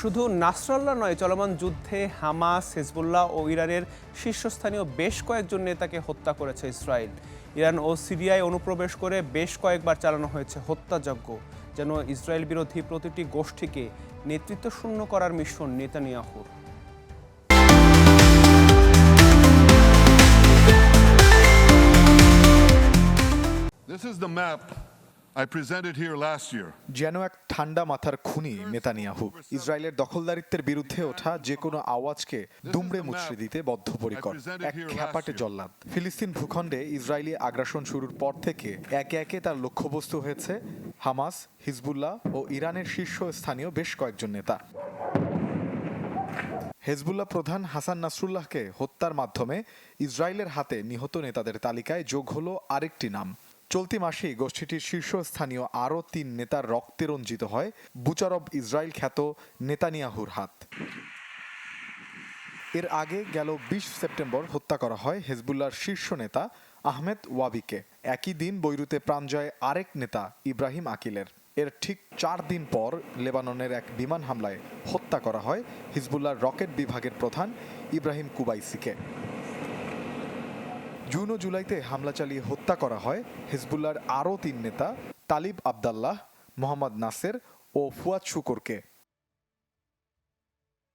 শুধু নাসরাল্লাহ নয়, চলমান যুদ্ধে হামাস, হেজবুল্লাহ ও ইরানের শীর্ষস্থানীয় বেশ কয়েকজন নেতাকে হত্যা করেছে ইসরায়েল। ইরান ও সিরিয়ায় অনুপ্রবেশ করে বেশ কয়েকবার চালানো হয়েছে হত্যাযজ্ঞ, যেন ইসরায়েল বিরোধী প্রতিটি গোষ্ঠীকে নেতৃত্ব শূন্য করার মিশন নেতানিয়াহুর। This is the map I presented here last year. যেন এক ঠান্ডা মাথার খুনি নেতানিয়াহু। ইসরায়েলের দখলদারিত্বের বিরুদ্ধে ওঠা যে কোনো আওয়াজকে দুমড়ে মুচড়ে দিতে বদ্ধপরিকর। এক খ্যাপাটে জল্লাদ ফিলিস্তিন ভূখণ্ডে ইসরায়েলি আগ্রাসন শুরুর পর থেকে একে একে তার লক্ষ্যবস্তু হয়েছে হামাস হিজবুল্লাহ ও ইরানের শীর্ষস্থানীয় বেশ কয়েকজন নেতা। হেজবুল্লাহ প্রধান হাসান নাসরুল্লাহকে হত্যার মাধ্যমে ইসরায়েলের হাতে নিহত নেতাদের তালিকায় যোগ হলো আরেকটি নাম। চলতি মাসেই গোষ্ঠীটির শীর্ষস্থানীয় আরও তিন নেতার রক্তে রঞ্জিত হয় বুচারব ইসরায়েল খ্যাত নেতানিয়াহুর হাত। এর আগে গেল বিশ সেপ্টেম্বর হত্যা করা হয় হেজবুল্লার শীর্ষ নেতা আহমেদ ওয়াবিকে। একই দিন বৈরুতে প্রাণ যায় আরেক নেতা ইব্রাহিম আকিলের। এর ঠিক চার দিন পর লেবাননের এক বিমান হামলায় হত্যা করা হয় হিজবুল্লাহর রকেট বিভাগের প্রধান ইব্রাহিম কুবাইসিকে। জুন ও জুলাইতে হামলা চালিয়ে হত্যা করা হয় হিজবুল্লাহর আরও তিন নেতা, তালিব আবদাল্লাহ, মোহাম্মদ নাসের ও ফুয়াদ শুকরকে।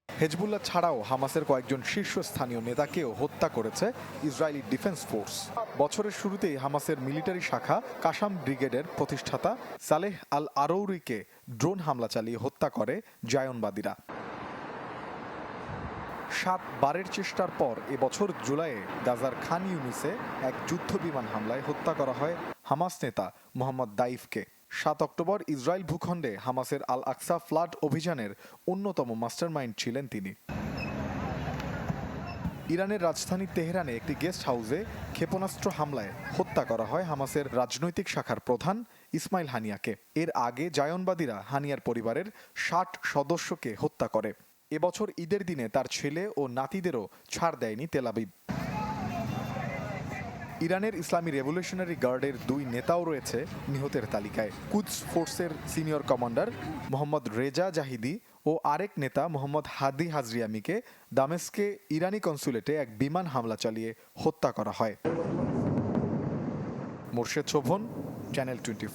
হেজবুল্লাহ ছাড়াও হামাসের কয়েকজন শীর্ষস্থানীয় নেতাকেও হত্যা করেছে ইসরায়েলি ডিফেন্স ফোর্স। বছরের শুরুতেই হামাসের মিলিটারি শাখা কাসাম ব্রিগেডের প্রতিষ্ঠাতা সালেহ আল আরৌরিকে ড্রোন হামলা চালিয়ে হত্যা করে জায়নবাদীরা। সাত বারের চেষ্টার পর এবছর জুলাইয়ে গাজার খান ইউনিসে এক যুদ্ধ বিমান হামলায় হত্যা করা হয় হামাস নেতা মোহাম্মদ দাইফকে। সাত অক্টোবর ইসরায়েল ভূখণ্ডে হামাসের আল আকসা ফ্লাড অভিযানের অন্যতম মাস্টারমাইন্ড ছিলেন তিনি। ইরানের রাজধানী তেহরানে একটি গেস্ট হাউসে ক্ষেপণাস্ত্র হামলায় হত্যা করা হয় হামাসের রাজনৈতিক শাখার প্রধান ইসমাইল হানিয়াকে। এর আগে জায়নবাদীরা হানিয়ার পরিবারের ষাট সদস্যকে হত্যা করে। এবছর ঈদের দিনে তার ছেলে ও নাতিদেরও ছাড় দেয়নি তেলাবিব ইরানের ইসলামী রেভলিউশনারি গার্ডের দুই নেতাও রয়েছে নিহতের তালিকায়। কুদস ফোর্সের senior commander Mohammad Reza Zahedi ও আরেক নেতা মোহাম্মদ হাদি হাজরিয়ামিকে দামেস্কে ইরানি কনসুলেটে এক বিমান হামলা চালিয়ে হত্যা করা হয়। Morshed Sovan, channel twenty